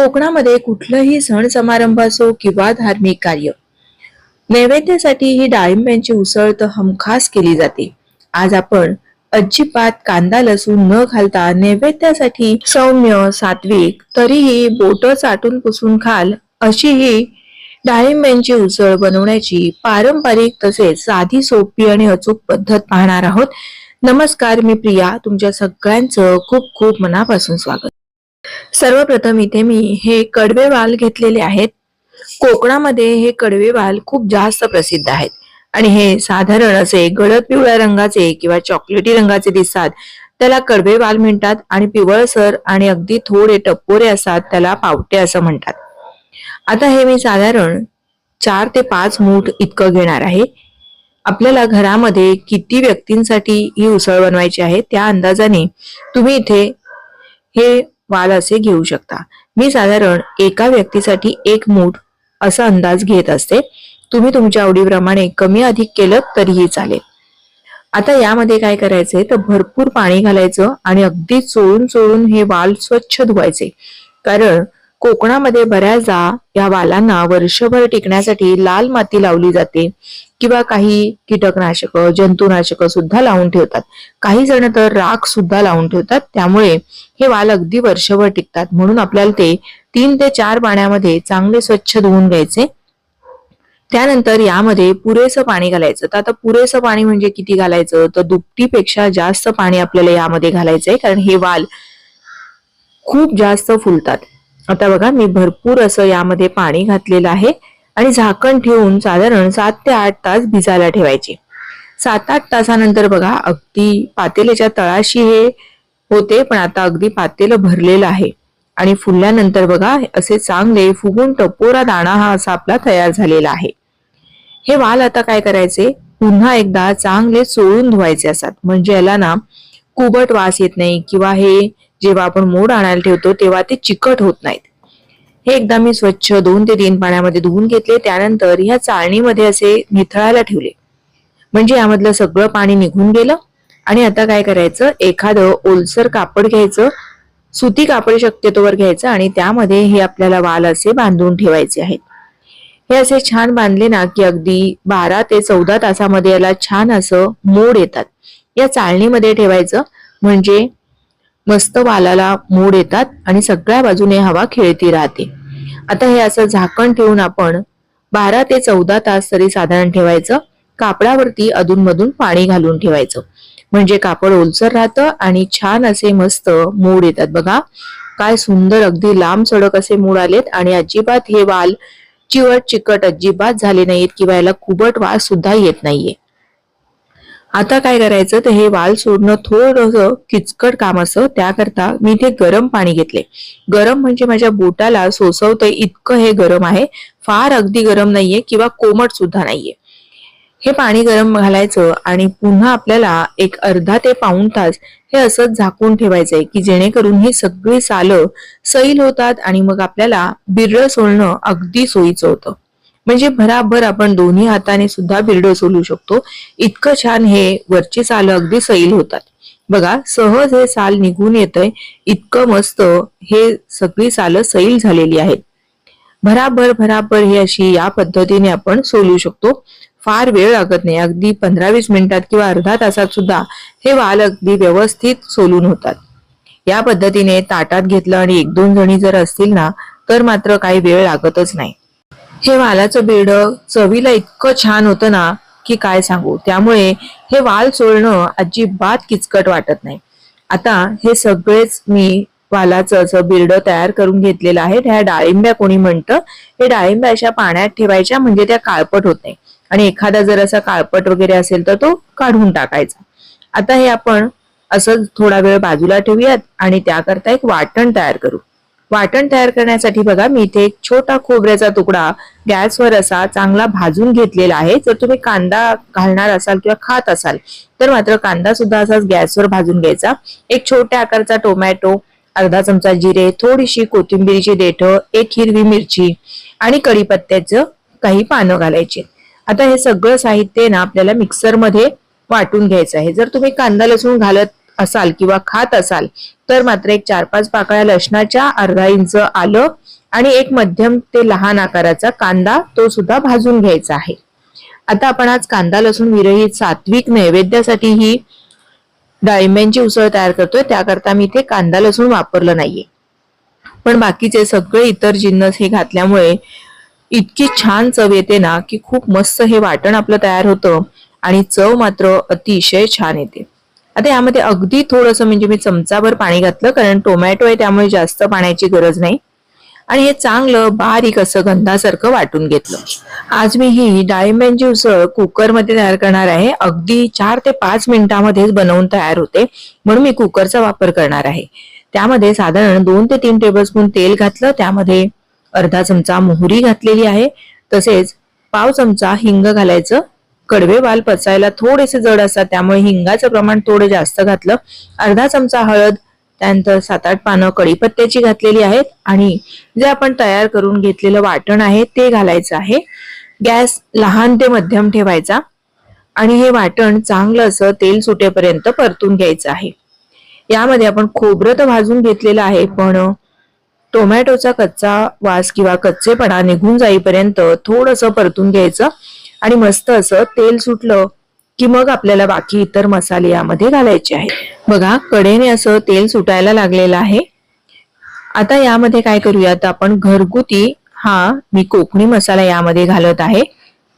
कोकणामध्ये कुठलंही सण समारंभ असो किंवा धार्मिक कार्य नैवेद्यासाठी ही डाळिंब्यांची उसळ तर हमखास केली जाते. आज आपण अजिबात कांदा लसूण न घालता नैवेद्यासाठी सौम्य सात्विक तरीही बोट चाटून पुसून खाल अशी ही डाळिंब्यांची उसळ बनवण्याची पारंपरिक तसेच साधी सोपी आणि अचूक पद्धत पाहणार आहोत. नमस्कार मी प्रिया. तुमच्या सगळ्यांचं खूप खूप मनापासून स्वागत. सर्वप्रथम इथे मी हे कडवे वाल घेतलेले आहेत. कोकणामध्ये हे कडवे वाल खूप जास्त प्रसिद्ध आहेत. आणि हे साधारण असे गडद पिवळ्या रंगाचे किंवा चॉकलेटी रंगाचे दिसतात. त्याला कडवे वाल म्हणतात आणि पिवळसर आणि अगदी थोडे टप्पोरे असतात त्याला पावटे असं म्हणतात. आता हे मी साधारण चार ते पाच मूठ इतकं घेणार आहे. आपल्याला घरामध्ये किती व्यक्तींसाठी ही उसळ बनवायची आहे त्या अंदाजाने तुम्ही इथे हे वाल असे घेऊ शकता. मी साधारण एका व्यक्तीसाठी एक मूठ असा अंदाज घेत असते. तुम्ही तुमच्या आवडीप्रमाणे कमी अधिक केलं तरीही चालेल. आता यामध्ये काय करायचंय? तर भरपूर पाणी घालायचं आणि अगदी चोळून चोळून हे वाल स्वच्छ धुवायचे. कारण कोकणामध्ये बऱ्याचदा या वालांना वर्षभर टिकण्यासाठी लाल माती लावली जाते. किंवा काही कीटकनाशक जंतुनाशक सुद्धा लावून ठेवतात. काही जण तर राख सुद्धा लावून ठेवतात. त्यामुळे हे वाल अगदी वर्षभर टिकतात. म्हणून आपल्याला ते तीन ते चार पाण्यामध्ये चांगले स्वच्छ धुवून घ्यायचे. त्यानंतर यामध्ये पुरेसं पाणी घालायचं. तर आता पुरेसं पाणी म्हणजे किती घालायचं? तर दुपटीपेक्षा जास्त पाणी आपल्याला यामध्ये घालायचंय. कारण हे वाल खूप जास्त फुलतात. आता बघा मी भरपूर असं यामध्ये पाणी घातलेलं आहे. आणि झाकण ठेवून साधारण सात ते आठ तास भिजायला ठेवायचे. सात आठ तासानंतर बघा अगदी पातेल्याच्या तळाशी हे होते पण आता अगदी पातेलं भरलेलं आहे. आणि फुलल्यानंतर बघा असे चांगले फुगून टपोरा दाणा हा असा आपला तयार झालेला आहे. हे वाल आता काय करायचे? पुन्हा एकदा चांगले चोळून धुवायचे असतात. म्हणजे याला ना कुबट वास येत नाही किंवा हे जेव्हा आपण मोड आणायला ठेवतो तेव्हा ते चिकट होत नाहीत. हे एकदा मी स्वच्छ दोन ते तीन पाण्यामध्ये धुवून घेतले. त्यानंतर ह्या चाळणीमध्ये असे निथळायला ठेवले. म्हणजे यामधलं सगळं पाणी निघून गेलं. आणि आता काय करायचं? एखादं ओलसर कापड घ्यायचं. सुती कापड शक्यतोवर घ्यायचं आणि त्यामध्ये हे आपल्याला वाल असे बांधून ठेवायचे आहेत. हे असे छान बांधले ना की अगदी बारा ते चौदा तासामध्ये याला छान असं मोड येतात. या चाळणीमध्ये ठेवायचं. म्हणजे मस्त वालाला मोड येतात आणि सगळ्या बाजूने हवा खेळती राहते. आता हे असं झाकण ठेवून आपण बारा ते चौदा तास तरी साधारण ठेवायचं. कापडावरती अधूनमधून पाणी घालून ठेवायचं. म्हणजे कापड ओलसर राहतं आणि छान असे मस्त मोड येतात बघा. काय सुंदर अगदी लांब सडक असे मूड आलेत आणि अजिबात हे वाल चिवट चिकट अजिबात झाले नाहीत किंवा याला कुबट वास सुद्धा येत नाहीये. आता काय करायचं तर हे वाल सोडणं थोडस किचकट काम असं त्याकरता मी इथे गरम पाणी घेतले गरम म्हणजे माझ्या बोटाला सोसवतंय इतकं हे गरम आहे फार अगदी गरम नाहीये किंवा कोमट सुद्धा नाहीये. हे पाणी गरम घालायचं आणि पुन्हा आपल्याला एक अर्धा ते पाऊण तास हे असंच झाकून ठेवायचंय की जेणेकरून ही सगळी सालं सैल होतात आणि मग आपल्याला बिर्र सोलणं अगदी सोयीचं होतं. म्हणजे भराभर आपण दोन्ही हाताने सुद्धा बिरडं सोलू शकतो. इतकं छान हे वरची साल अगदी सैल होतात. बघा सहज हे साल निघून येतंय. इतकं मस्त हे सगळी सालं सैल झालेली आहेत. भराभर भराभर ही अशी या पद्धतीने आपण सोलू शकतो. फार वेळ लागत नाही. अगदी पंधरा वीस मिनिटात किंवा अर्धा तासात सुद्धा हे वाल अगदी व्यवस्थित सोलून होतात. या पद्धतीने ताटात घेतलं आणि एक दोन जणी जर असतील ना तर मात्र काही वेळ लागतच नाही. हे वालाचं बेड चवीला इतकं छान होतं ना की काय सांगू? त्यामुळे हे वाल सोलणं अजिबात किचकट वाटत नाही. आता हे सगळेच मी वालाचं असं बिरड तयार करून घेतलेलं आहे. ह्या डाळिंब्या कोणी म्हणतं? हे डाळिंब्या अशा पाण्यात ठेवायच्या म्हणजे त्या काळपट होत नाही. आणि एखादा जर असा काळपट वगैरे असेल तर तो काढून टाकायचा. आता हे आपण असं थोडा वेळ बाजूला ठेवूयात आणि त्याकरता एक वाटण तयार करू. वाटण तयार करण्यासाठी बघा मी इथे एक छोटा खोबऱ्याचा तुकडा गॅसवर असा चांगला भाजून घेतलेला आहे. जर तुम्ही कांदा घालणार असाल किंवा खात असाल तर मात्र कांदा सुद्धा असाच गॅसवर भाजून घ्यायचा. एक छोट्या आकारचा टोमॅटो अर्धा चमचा जिरे थोडीशी कोथिंबीरीची देठ एक हिरवी मिरची आणि कढीपत्त्याचं काही पानं घालायची. आता हे सगळं साहित्य ना आपल्याला मिक्सरमध्ये वाटून घ्यायचं आहे. जर तुम्ही कांदा लसूण घालत असाल किंवा खात असाल तर मात्र एक चार पाच पाकळ्या लसणाच्या अर्धा इंच आलं आणि एक मध्यम ते लहान आकाराचा कांदा तो सुद्धा भाजून घ्यायचा आहे. आता आपण आज कांदा लसूण विरहित सात्विक नैवेद्यासाठी ही डाळिंब्यांची उसळ तयार करतोय. त्याकरता मी इथे कांदा लसूण वापरलं नाहीये. पण बाकीचे सगळे इतर जिन्नस हे घातल्यामुळे इतकी छान चव येते ना की खूप मस्त हे वाटण आपलं तयार होतं आणि चव मात्र अतिशय छान येते. आता यामध्ये अगदी थोडंसं म्हणजे मी चमचाभर पाणी घातलं कारण टोमॅटो आहे त्यामुळे जास्त पाण्याची गरज नाही. आणि हे चांगलं बारीक असं गंधासारखं वाटून घेतलं. आज मी ही डाळिंब्यांची उसळ कुकरमध्ये तयार करणार आहे. अगदी चार ते पाच मिनिटामध्येच बनवून तयार होते म्हणून मी कुकरचा वापर करणार आहे. त्यामध्ये साधारण दोन ते तीन टेबलस्पून तेल घातलं. त्यामध्ये अर्धा चमचा मोहरी घातलेली आहे. तसेच पाव चमचा हिंग घालायचं. कडवे वाल पचायला थोडेसे जड असतात त्यामुळे हिंगाचं प्रमाण थोडं जास्त घातलं. अर्धा चमचा हळद त्यानंतर सात आठ पानं कढीपत्त्याची घातलेली आहेत. आणि जे आपण तयार करून घेतलेलं वाटण आहे ते घालायचं आहे. गॅस लहान ते मध्यम ठेवायचा. आणि हे वाटण चांगलं असं तेल सुटेपर्यंत परतून घ्यायचं आहे. यामध्ये आपण खोबरं तर भाजून घेतलेलं आहे पण टोमॅटोचा कच्चा वास किंवा कच्चेपणा निघून जाईपर्यंत थोडस परतून घ्यायचं. आणि मस्त असं तेल सुटलं की मग आपल्याला बाकी इतर मसाले यामध्ये घालायचे आहेत. बघा कडेने असं तेल सुटायला लागलेलं आहे. आता यामध्ये काय करूयात आपण घरगुती हा मी कोकणी मसाला यामध्ये घालत आहे.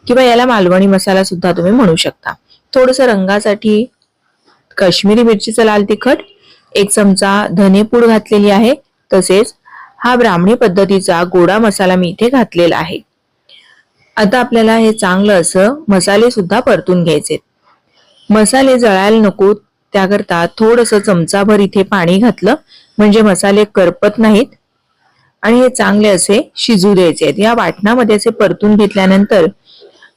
किंवा याला मालवणी मसाला सुद्धा तुम्ही म्हणू शकता. थोडस रंगासाठी काश्मीरी मिरचीचं लाल तिखट एक चमचा धनेपूड घातलेली आहे. तसेच हा ब्राह्मणी पद्धतीचा गोडा मसाला मी इथे घातलेला आहे. आता आपल्याला हे चांगलं असं मसाले सुद्धा परतून घ्यायचे मसाले जळायला नको त्याकरता थोडस चमचाभर इथे पाणी घातलं म्हणजे मसाले करपत नाहीत. आणि हे चांगले असे शिजू द्यायचे आहेत. या वाटणामध्ये असे परतून घेतल्यानंतर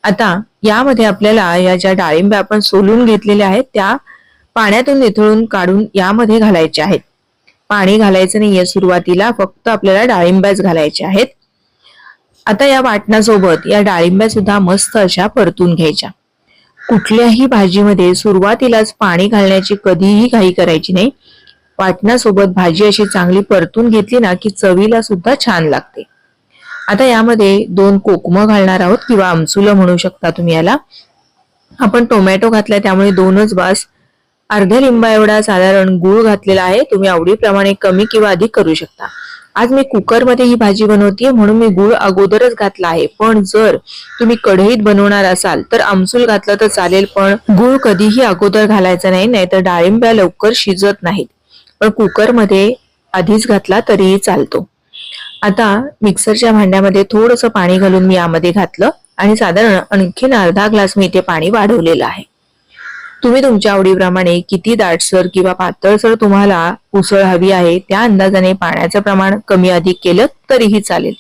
आता यामध्ये आपल्याला या ज्या डाळिंब्या आपण सोलून घेतलेल्या आहेत त्या पाण्यातून निथळून काढून यामध्ये घालायचे आहेत. पाणी घालायचं नाहीये सुरुवातीला फक्त आपल्याला डाळिंब्याच घालायच्या आहेत. आता या वाटणासोबत या डाळिंब्या सुद्धा मस्त अशा परतून घ्यायच्या. कुठल्याही भाजीमध्ये सुरुवातीलाच पाणी घालण्याची कधीही घाई करायची नाही. वाटणासोबत भाजी अशी चांगली परतून घेतली ना की चवीला सुद्धा छान लागते. आता यामध्ये दोन कोकम घालणार आहोत किंवा आमचुलं म्हणू शकता तुम्ही याला. आपण टोमॅटो घातलाय त्यामुळे दोनच बास अर्ध्या लिंबा एवढा साधारण गुळ घातलेला आहे. तुम्ही आवडीप्रमाणे कमी किंवा अधिक करू शकता. आज मी कुकरमध्ये ही भाजी बनवतीये म्हणून मी गुळ अगोदरच घातला आहे. पण जर तुम्ही कढईत बनवणार असाल तर आमसूल घातलं तर चालेल पण गुळ कधीही अगोदर घालायचा नाही नाहीतर डाळिंब्या लवकर शिजत नाहीत. पण कुकरमध्ये आधीच घातला तरीही चालतो. आता मिक्सरच्या भांड्यामध्ये थोडंसं पाणी घालून मी यामध्ये घातलं आणि साधारण आणखीन अर्धा ग्लास मी इथे पाणी वाढवलेलं आहे. तुम्ही तुमच्या आवडीप्रमाणे किती दाटसर किंवा पातळसर तुम्हाला उसळ हवी आहे त्या अंदाजाने पाण्याचं प्रमाण कमी अधिक केलं तरीही चालेल.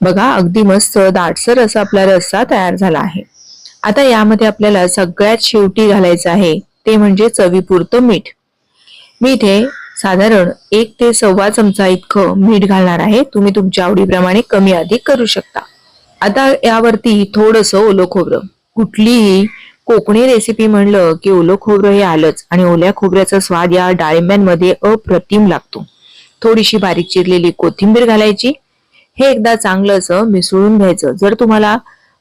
बघा अगदी मस्त दाटसर असा आपला रस्सा तयार झाला आहे. आता यामध्ये आपल्याला सगळ्यात शेवटी घालायचं आहे ते म्हणजे चवीपुरतं मीठ. मी इथे साधारण एक ते सव्वा चमचा इतकं मीठ घालणार आहे तुम्ही तुमच्या आवडीप्रमाणे कमी अधिक करू शकता. आता यावरती थोडस ओलं खोबरं. कुठलीही कोकणी रेसिपी म्हणलं की ओलं खोबरं हे आलंच आणि ओल्या खोबऱ्याचा स्वाद या डाळिंब्यांमध्ये अप्रतिम लागतो. थोडीशी बारीक चिरलेली कोथिंबीर घालायची. हे एकदा चांगलं असं मिसळून घ्यायचं. जर तुम्हाला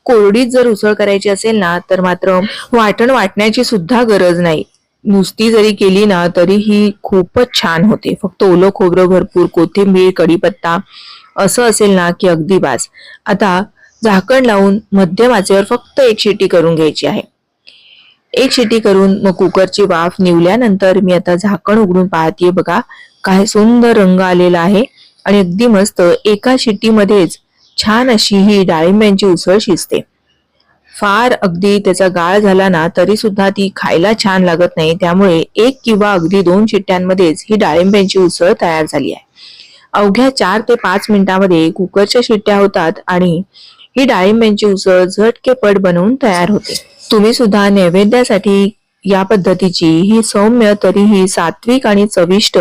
कोरडीत जर उसळ करायची असेल ना तर मात्र वाटण वाटण्याची सुद्धा गरज नाही. नुसती जरी केली ना तरी ही खूपच छान होते. फक्त ओलं खोबरं भरपूर कोथिंबीर कढीपत्ता असं असेल ना की अगदी बास. आता झाकण लावून मध्यम आचेवर फक्त एक शिटी करून घ्यायची आहे. एक शिटी करून मग कुकरची वाफ निवल्यानंतर मी आता झाकण उघडून पाहते बघा. काय सुंदर रंग आलेला आहे. आणि अगदी मस्त एका शिट्टीमध्येच छान अशी ही डाळिंब्यांची उसळ शिजते. फार अगदी त्याचा गाळ झाला ना तरी सुद्धा ती खायला छान लागत नाही. त्यामुळे एक किंवा अगदी दोन शिट्ट्यांमध्येच ही डाळिंब्यांची उसळ तयार झाली आहे. अवघ्या चार ते पाच मिनिटांमध्ये कुकरच्या शिट्ट्या होतात आणि ही डाळिंब्यांची उसळ झटकेपट बनवून तयार होते. तुम्ही सुद्धा नैवेद्यासाठी या पद्धतीची ही सौम्य तरीही सात्विक आणि चविष्ट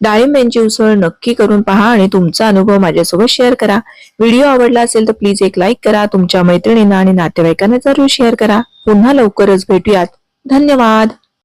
डाळिंब्यांची उसळ नक्की करून पहा आणि तुमचा अनुभव माझ्यासोबत शेअर करा. व्हिडिओ आवडला असेल तर प्लीज एक लाईक करा तुमच्या मैत्रिणींना आणि नातेवाईकांना जरूर शेअर करा. पुन्हा लवकरच भेटूयात. धन्यवाद.